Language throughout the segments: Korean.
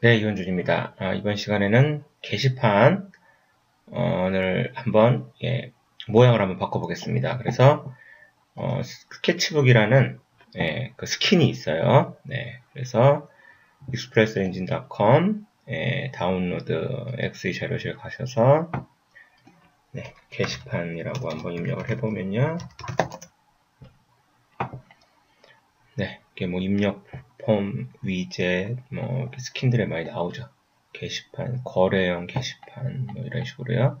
네, 이원준입니다. 아, 이번 시간에는 게시판을 한번 예, 모양을 한번 바꿔보겠습니다. 그래서 어, 스케치북이라는 예, 그 스킨이 있어요. 네, 그래서 expressengine.com 예, 다운로드 XE 자료실 가셔서 네, 게시판이라고 한번 입력을 해보면요. 네, 이게 뭐 입력 폼, 위젯, 뭐 스킨들에 많이 나오죠. 게시판, 거래형 게시판 뭐 이런 식으로요.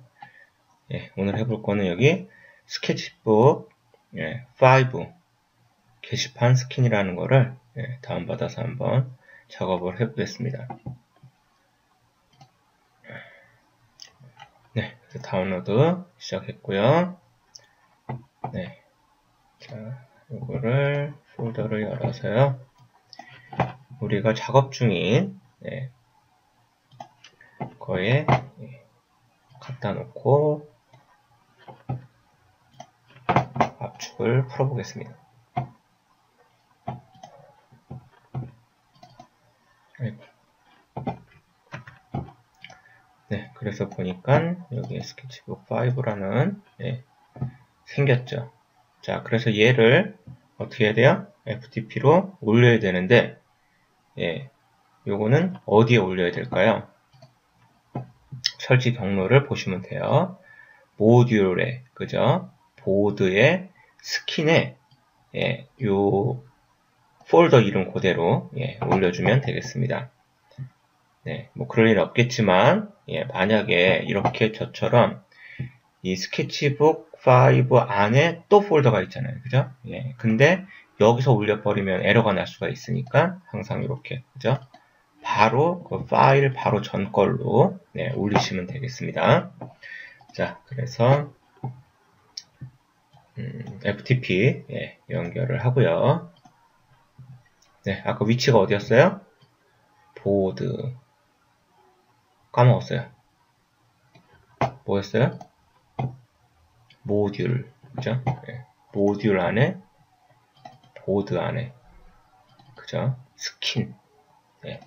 예, 오늘 해볼 거는 여기 스케치북 예, 5 게시판 스킨이라는 거를 예, 다운받아서 한번 작업을 해보겠습니다. 네, 다운로드 시작했고요. 네, 자, 이거를 폴더를 열어서요. 우리가 작업 중인 네, 거에 네, 갖다 놓고 압축을 풀어보겠습니다. 네, 그래서 보니까 여기 스케치북 5라는 네, 생겼죠. 자, 그래서 얘를 어떻게 해야 돼요? FTP로 올려야 되는데 예, 요거는 어디에 올려야 될까요? 설치 경로를 보시면 돼요. 모듈에, 그죠? 보드에, 스킨에, 예, 요 폴더 이름 그대로 예, 올려주면 되겠습니다. 네, 뭐 그럴 일 없겠지만, 예, 만약에 이렇게 저처럼 이 스케치북 5 안에 또 폴더가 있잖아요. 그죠? 예, 근데 여기서 올려버리면 에러가 날 수가 있으니까 항상 이렇게 그죠? 바로 그 파일 바로 전 걸로 네, 올리시면 되겠습니다. 자, 그래서 음, FTP 예, 연결을 하고요. 네, 아까 위치가 어디였어요? 보드 까먹었어요. 뭐였어요? 모듈 그죠? 네, 모듈 안에 보드 안에 그죠? 스킨 네.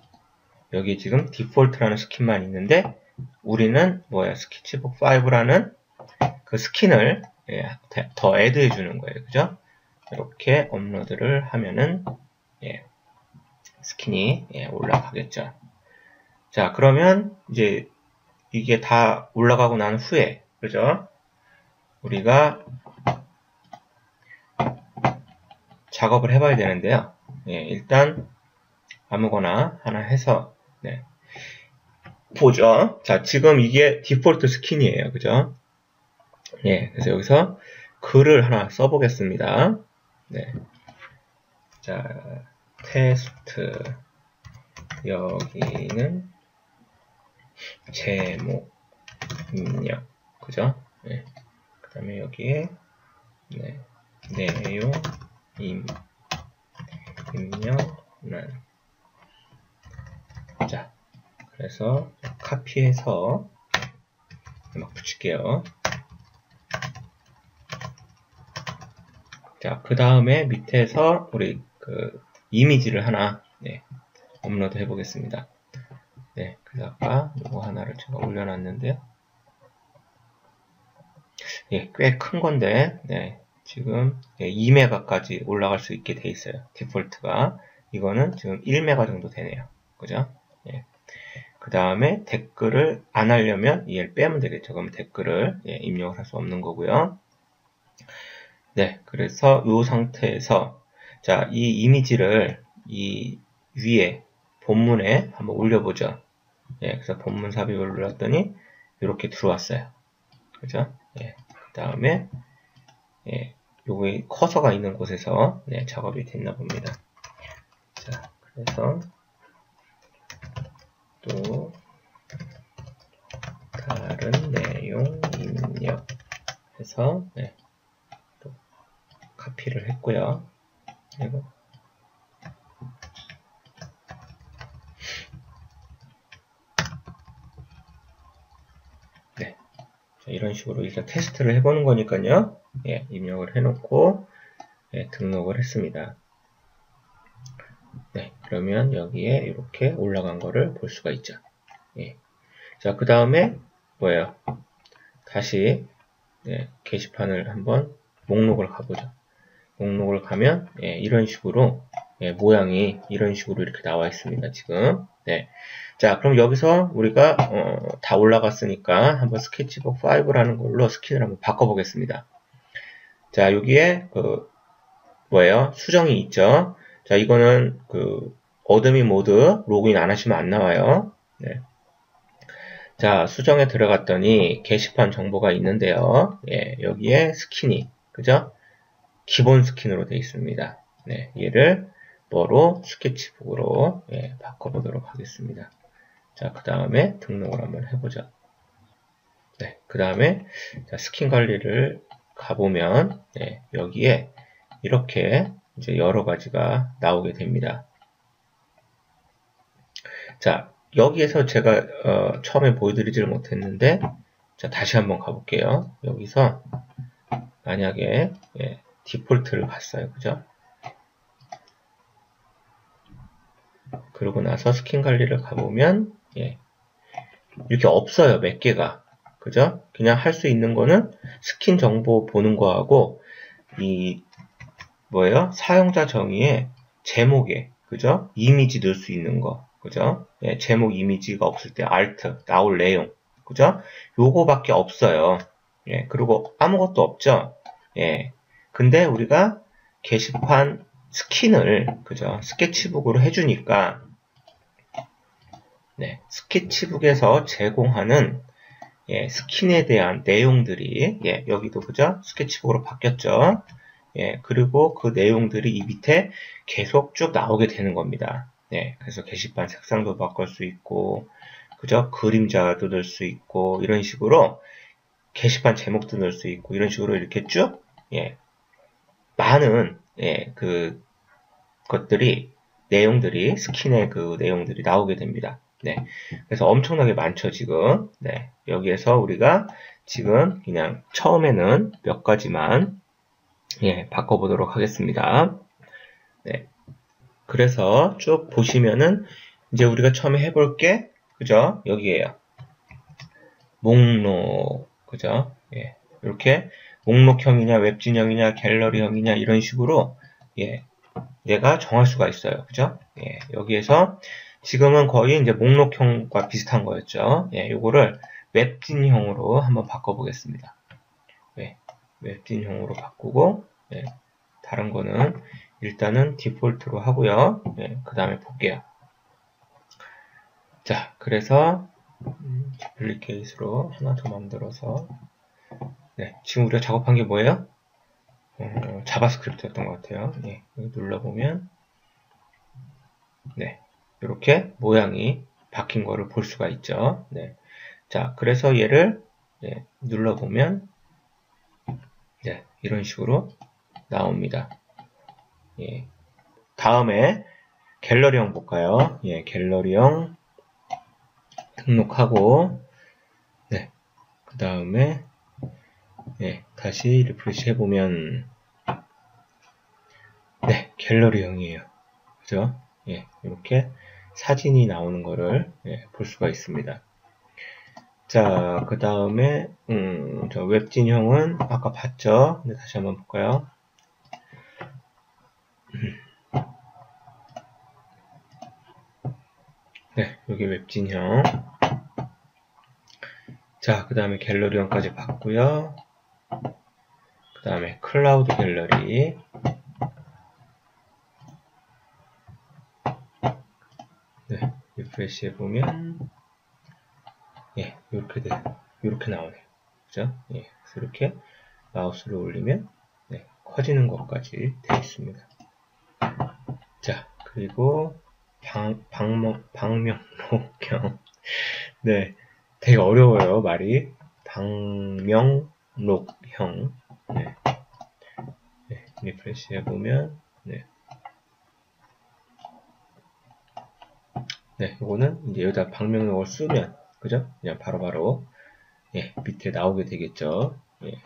여기 지금 디폴트라는 스킨만 있는데 우리는 뭐야 스케치북 5라는 그 스킨을 예, 더 애드해 주는 거예요 그죠? 이렇게 업로드를 하면은 예, 스킨이 예, 올라가겠죠 자 그러면 이제 이게 다 올라가고 난 후에 그죠? 우리가 작업을 해봐야 되는데요. 예, 일단 아무거나 하나 해서 네. 보죠. 자, 지금 이게 디폴트 스킨이에요. 그죠? 예, 그래서 여기서 글을 하나 써보겠습니다. 네. 자, 테스트 여기는 제목 입력 그죠? 네. 그 다음에 여기에 네. 내용 임, 입력란 자 그래서 카피해서 막 붙일게요. 자 그 다음에 밑에서 우리 그 이미지를 하나 네, 업로드 해 보겠습니다. 네 그래서 아까 이거 하나를 제가 올려놨는데요. 예, 꽤 큰 건데 네, 지금 2메가까지 예, 올라갈 수 있게 돼 있어요. 디폴트가. 이거는 지금 1메가 정도 되네요. 그죠? 예. 그 다음에 댓글을 안 하려면 얘를 빼면 되겠죠. 그럼 댓글을 예, 입력을 할 수 없는 거고요. 네, 그래서 이 상태에서 자, 이 이미지를 이 위에 본문에 한번 올려보죠. 예, 그래서 본문 삽입을 눌렀더니 이렇게 들어왔어요. 그죠? 예, 그 다음에 예, 요게 커서가 있는 곳에서 네, 작업이 됐나 봅니다. 자, 그래서 또 다른 내용 입력해서 네, 또 카피를 했고요. 그리고 네, 자, 이런 식으로 일단 테스트를 해보는 거니까요. 예, 입력을 해놓고 예, 등록을 했습니다. 네, 그러면 여기에 이렇게 올라간 거를 볼 수가 있죠. 예. 자, 그 다음에 뭐예요? 다시 네, 게시판을 한번 목록을 가보죠. 목록을 가면 예, 이런 식으로 예, 모양이 이런 식으로 이렇게 나와 있습니다. 지금 네. 자 그럼 여기서 우리가 어, 다 올라갔으니까 한번 스케치북 5라는 걸로 스킨을 한번 바꿔보겠습니다. 자 여기에 그 뭐예요? 수정이 있죠. 자 이거는 그 어드미 모드 로그인 안 하시면 안 나와요. 네. 자, 수정에 들어갔더니 게시판 정보가 있는데요. 예, 여기에 스킨이, 그죠? 기본 스킨으로 되어 있습니다. 네, 얘를 뭐로? 스케치북으로 예, 바꿔보도록 하겠습니다. 자, 그 다음에 등록을 한번 해보죠. 네, 그 다음에 스킨 관리를 가보면 예, 여기에 이렇게 이제 여러 가지가 나오게 됩니다. 자, 여기에서 제가 어, 처음에 보여드리지를 못했는데 자 다시 한번 가볼게요. 여기서 만약에 예, 디폴트를 봤어요. 그죠? 그러고 나서 스킨 관리를 가보면 예, 이렇게 없어요. 몇 개가. 그죠? 그냥 할 수 있는 거는 스킨 정보 보는 거하고 이 뭐예요? 사용자 정의에 제목에 그죠? 이미지 넣을 수 있는 거 그죠? 예, 제목 이미지가 없을 때 alt 나올 내용 그죠? 요거밖에 없어요. 예, 그리고 아무것도 없죠. 예. 근데 우리가 게시판 스킨을 그죠? 스케치북으로 해주니까 네, 스케치북에서 제공하는 예, 스킨에 대한 내용들이 예, 여기도 그죠? 스케치북으로 바뀌었죠. 예, 그리고 그 내용들이 이 밑에 계속 쭉 나오게 되는 겁니다. 네, 그래서 게시판 색상도 바꿀 수 있고, 그죠? 그림자도 넣을 수 있고, 이런 식으로 게시판 제목도 넣을 수 있고, 이런 식으로 이렇게 쭉, 예, 많은, 예, 그, 것들이, 내용들이, 스킨의 그 내용들이 나오게 됩니다. 네. 그래서 엄청나게 많죠, 지금. 네. 여기에서 우리가 지금 그냥 처음에는 몇 가지만, 예, 바꿔 보도록 하겠습니다. 네. 그래서 쭉 보시면은 이제 우리가 처음에 해 볼 게 그죠? 여기에요. 목록 그죠? 예. 이렇게 목록형이냐 웹진형이냐 갤러리형이냐 이런 식으로 예. 내가 정할 수가 있어요. 그죠? 예. 여기에서 지금은 거의 이제 목록형과 비슷한 거였죠. 예. 요거를 웹진형으로 한번 바꿔보겠습니다. 예. 웹진형으로 바꾸고 예. 다른 거는 일단은 디폴트로 하고요. 네, 그 다음에 볼게요. 자, 그래서 음, 디플리케이트로 하나 더 만들어서 네, 지금 우리가 작업한 게 뭐예요? 어, 자바스크립트였던 것 같아요. 네, 여기 눌러보면 네, 이렇게 모양이 바뀐 거를 볼 수가 있죠. 네, 자, 그래서 얘를 네, 눌러보면 네, 이런 식으로 나옵니다. 예. 다음에 갤러리형 볼까요? 예, 갤러리형 등록하고 네. 그 다음에 예, 다시 리프레시 해보면 네, 갤러리형이에요. 그죠? 예, 이렇게 사진이 나오는 거를 예, 볼 수가 있습니다. 자, 그 다음에 음, 저 웹진형은 아까 봤죠? 네, 다시 한번 볼까요? 네, 여기 웹진형. 자, 그 다음에 갤러리형까지 봤고요. 그 다음에 클라우드 갤러리. 네, 리프레시 해보면, 예, 이렇게 돼, 이렇게 나오네요. 그죠? 예, 이렇게 마우스를 올리면, 네, 커지는 것까지 되어 있습니다. 자, 그리고 방, 방목, 방명록형. 네, 되게 어려워요, 말이. 방명록형. 네. 네, 리프레시 해보면, 네. 네, 이거는 이제 여기다 방명록을 쓰면, 그죠? 그냥 바로바로, 바로 예, 밑에 나오게 되겠죠. 예.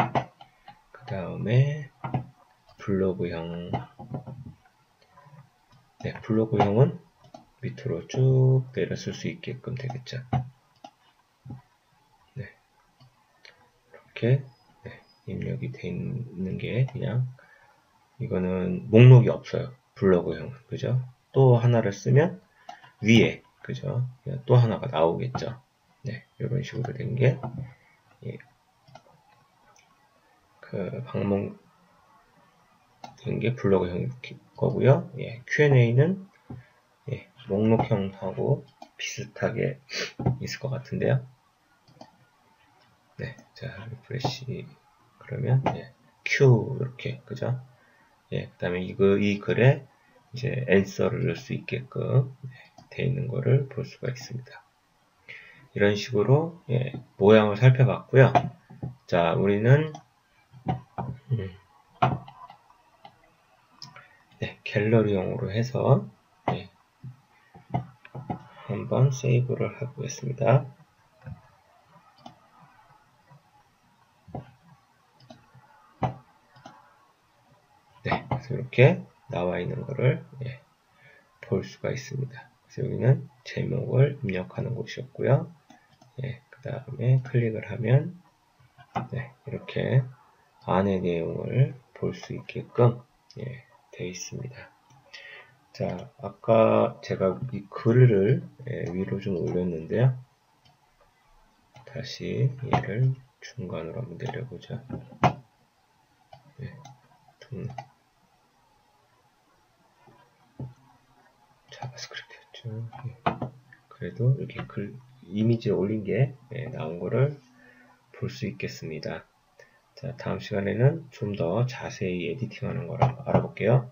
그 다음에, 블로그형. 네, 블로그형은 밑으로 쭉 내렸을 수 있게끔 되겠죠. 네. 이렇게 네. 입력이 돼 있는 게 그냥 이거는 목록이 없어요. 블로그형 그죠? 또 하나를 쓰면 위에 그죠? 또 하나가 나오겠죠. 네, 이런 식으로 된 게, 예, 그 방문 된게 블로그형 거고요. 예, Q&A는 예, 목록형하고 비슷하게 있을 것 같은데요. 네, 자 리프레시 그러면 예, Q 이렇게 그죠? 예, 그다음에 이거 이 글에 이제 앤서를 넣을 수 있게끔 네, 돼 있는 것을 볼 수가 있습니다. 이런 식으로 예, 모양을 살펴봤고요. 자, 우리는 음, 네, 갤러리용으로 해서 예, 한번 세이브를 하겠습니다. 네, 이렇게 나와 있는 것을 예, 볼 수가 있습니다. 그래서 여기는 제목을 입력하는 곳이었고요. 예, 그 다음에 클릭을 하면 네, 이렇게 안의 내용을 볼 수 있게끔 예, 되어 있습니다. 자, 아까 제가 이 글을 예, 위로 좀 올렸는데요. 다시 얘를 중간으로 한번 내려보자. 네, 좀 자바 스크립트였죠. 예. 그래도 이렇게 글 이미지를 올린 게 예, 나온 거를 볼 수 있겠습니다. 자, 다음 시간에는 좀 더 자세히 에디팅하는 걸 알아볼게요.